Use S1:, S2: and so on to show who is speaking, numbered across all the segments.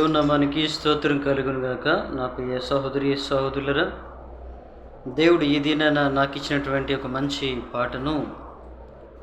S1: దేవుని నామానికి స్తోత్రం కలుగును గాక నా ఏ సహోదరి సహోదరులరా దేవుడు ఈ దినాన నాకు ఇచ్చినటువంటి ఒక మంచి పాటను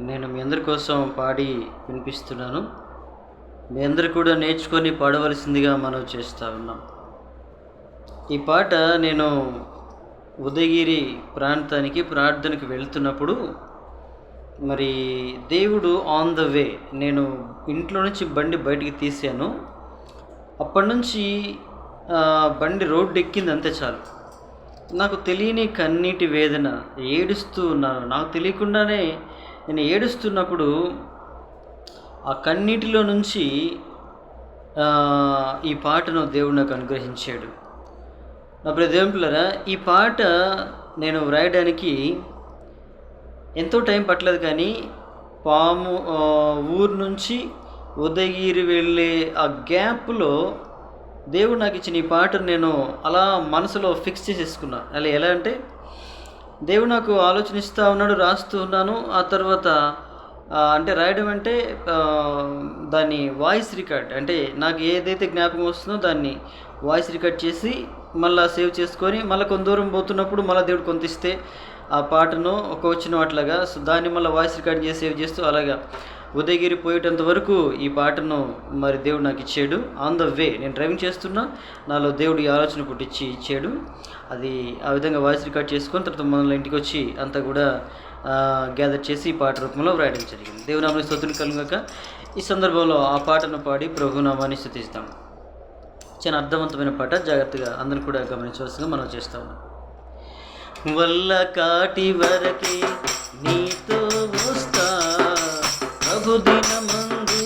S1: నేను మీ అందరి కోసం పాడి వినిపిస్తున్నాను. మీ అందరు కూడా నేర్చుకొని పాడవలసిందిగా మనం చేస్తూ ఉన్నాం. ఈ పాట నేను ఉదయగిరి ప్రాంతానికి ప్రార్థనకి వెళ్తున్నప్పుడు మరి దేవుడు ఆన్ ద వే నేను ఇంట్లో నుంచి బండి బయటికి తీసాను అప్పటి నుంచి బండి రోడ్డు ఎక్కింది అంతే చాలు. నాకు తెలియని కన్నీటి వేదన ఏడుస్తూ ఉన్నాను నాకు తెలియకుండానే నేను ఏడుస్తున్నప్పుడు ఆ కన్నీటిలో నుంచి ఈ పాటను దేవుడు నాకు అనుగ్రహించాడు. నా ప్రదేంపులరా ఈ పాట నేను వ్రాయడానికి ఎంతో టైం పట్టలేదు కానీ పాము ఊరు నుంచి ఉదయగిరి వెళ్ళే ఆ గ్యాప్లో దేవుడు నాకు ఇచ్చిన ఈ పాటను నేను అలా మనసులో ఫిక్స్ చేసేసుకున్నా. అలా ఎలా అంటే దేవుడు నాకు ఆలోచనిస్తూ ఉన్నాడు రాస్తూ ఉన్నాను. ఆ తర్వాత అంటే రాయడం అంటే దాన్ని వాయిస్ రికార్డ్ అంటే నాకు ఏదైతే జ్ఞాపకం వస్తుందో దాన్ని వాయిస్ రికార్డ్ చేసి మళ్ళీ సేవ్ చేసుకొని మళ్ళీ కొంత దూరం పోతున్నప్పుడు మళ్ళీ దేవుడు కొంత ఇస్తే ఆ పాటను ఒక వచ్చిన అట్లాగా సో దాన్ని మళ్ళీ వాయిస్ రికార్డ్ చేసి సేవ్ చేస్తూ అలాగా. ఉదయగిరి పోయేటంత వరకు ఈ పాటను మరి దేవుడు నాకు ఇచ్చాడు. ఆన్ ద వే నేను డ్రైవింగ్ చేస్తున్నా. నాలో దేవుడు ఈ ఆలోచన పుట్టించి ఇచ్చాడు. అది ఆ విధంగా వాయిస్ రికార్డ్ చేసుకొని తర్వాత మనల్ని ఇంటికి వచ్చి అంతా కూడా గ్యాదర్ చేసి ఈ పాట రూపంలో వ్రాయడం జరిగింది. దేవునామని స్తోత్రం కలుగాక ఈ సందర్భంలో ఆ పాటను పాడి ప్రభునామాన్ని స్థుతిస్తాం. చాలా అర్థవంతమైన పాట. జాగ్రత్తగా అందరూ కూడా గమనించవలసిందిగా మనం చేస్తాము వల్ల కాటి వరకే నీతో ప్రభు దినమందు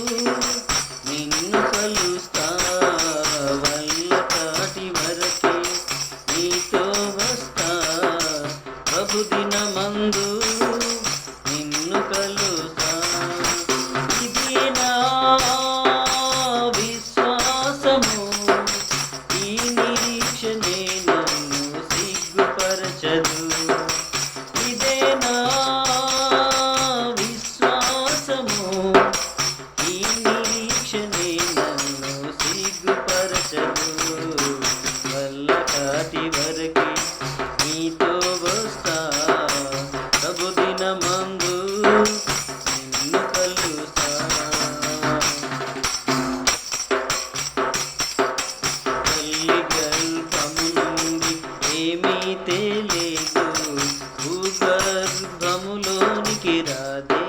S1: నిన్ను కలుస్తా వల్లపాటి వరకే నీతో వస్తా. ప్రభు దినమందు నిన్ను కలుస్తా. ఇది నా విశ్వాసము. kira de uh,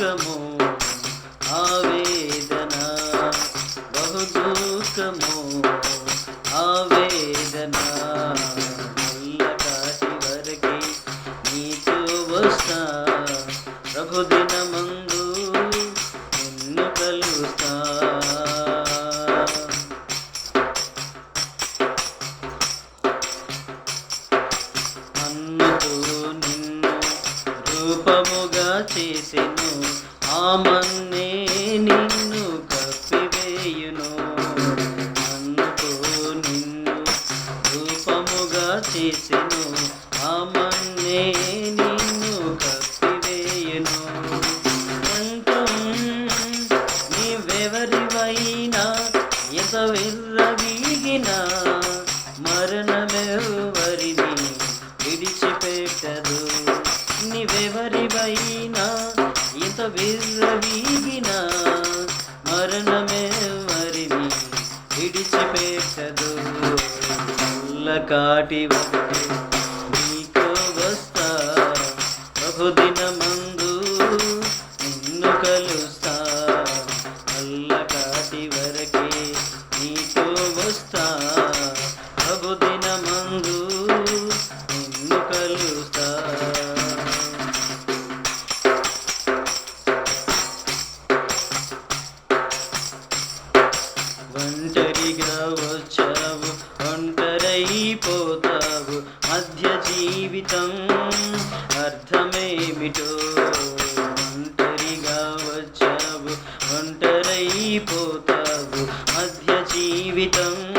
S1: దుఃఖము ఆవేదన బహు దుఃఖము ఆవేదన కాటి వరకే నీతో వస్తా ప్రభు దినమందు మరణమెవరిని విడిచిపెట్టదు. నీవెవరివైనా? ఇంత విర్రవీగినా? మరణమెవరిని విడిచిపెట్టదు. కాటి నీకో వస్తా. ప్రభుదే Từng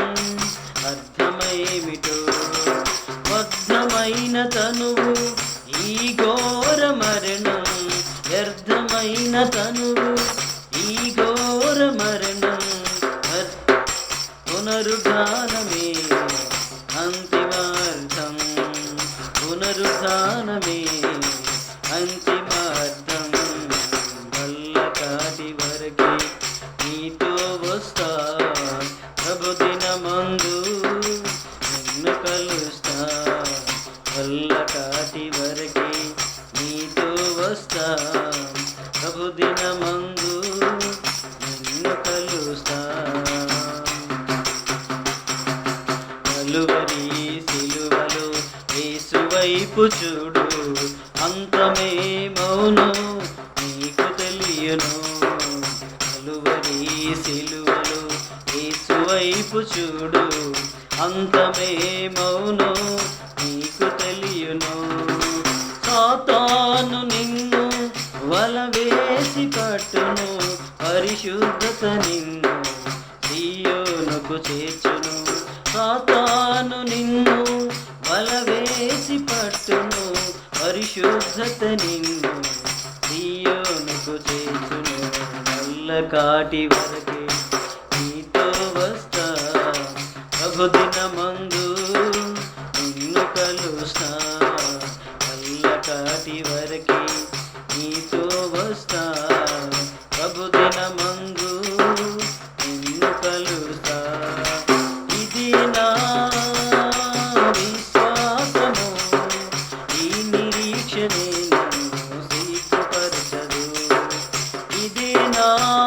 S1: వస్తా. ప్రభుదిన మందు నిన్ను కలుస్తా. కలువరి సిలువలు యేసు వైపు చూడు. అంతమే మౌను నీకు తెలియను. కలువరి సిలువలు యేసు వైపు చూడు. అంతమే మౌను నీకు తెలియను. సాతా చేర్చును పరిశుద్ధత నిన్ను సియోనుకు చేర్చును. సాతాను నిన్ను వల వేసి పట్టును పరిశుద్ధత నిన్ను సియోనుకు చేర్చును. నల్ల కాటి వరకే నీతో వస్తా ప్రభుదిన మందు నిన్ను కలుస్తా. నల్ల కాటి వరకే ఇది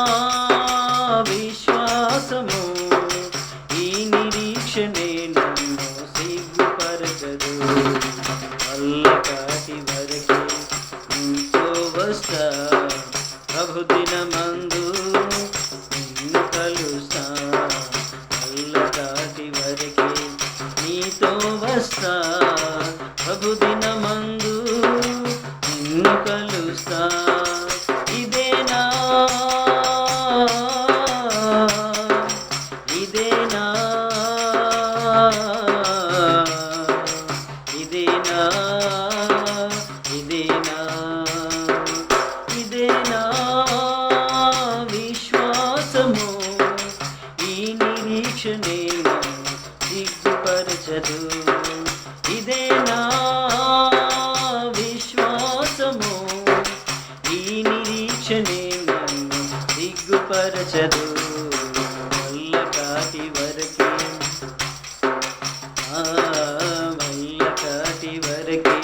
S1: నిరీక్షణే నన్ను దిగ్గుపరచదు వల్ల కాటి వరకే. ఆ వల్ల కాటి వరకే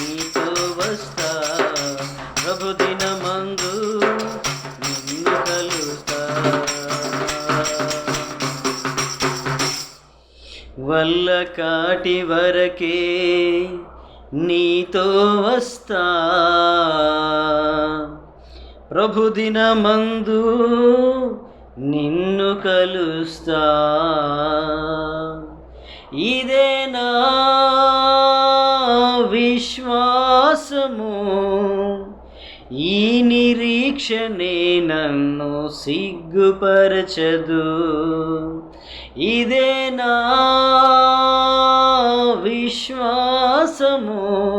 S1: నీతో వస్తా. ప్రభుదిన మందు నిన్ను కలుస్తా. వల్ల కాటి వరకే నీతో వస్తా. ప్రభుదిన మందు నిన్ను కలుస్తా. ఇదే నా విశ్వాసము. ఈ నిరీక్షనే నన్ను సిగ్గుపరచదు. ఇదే నా విశ్వాసము.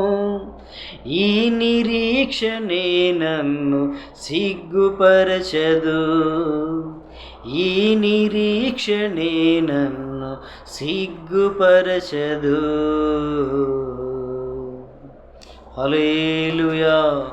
S1: ఈ నిరీక్షనే నన్ను సిగ్గుపరచదు. ఈ నిరీక్షనే నన్ను సిగ్గుపరచదు. హలేలుయా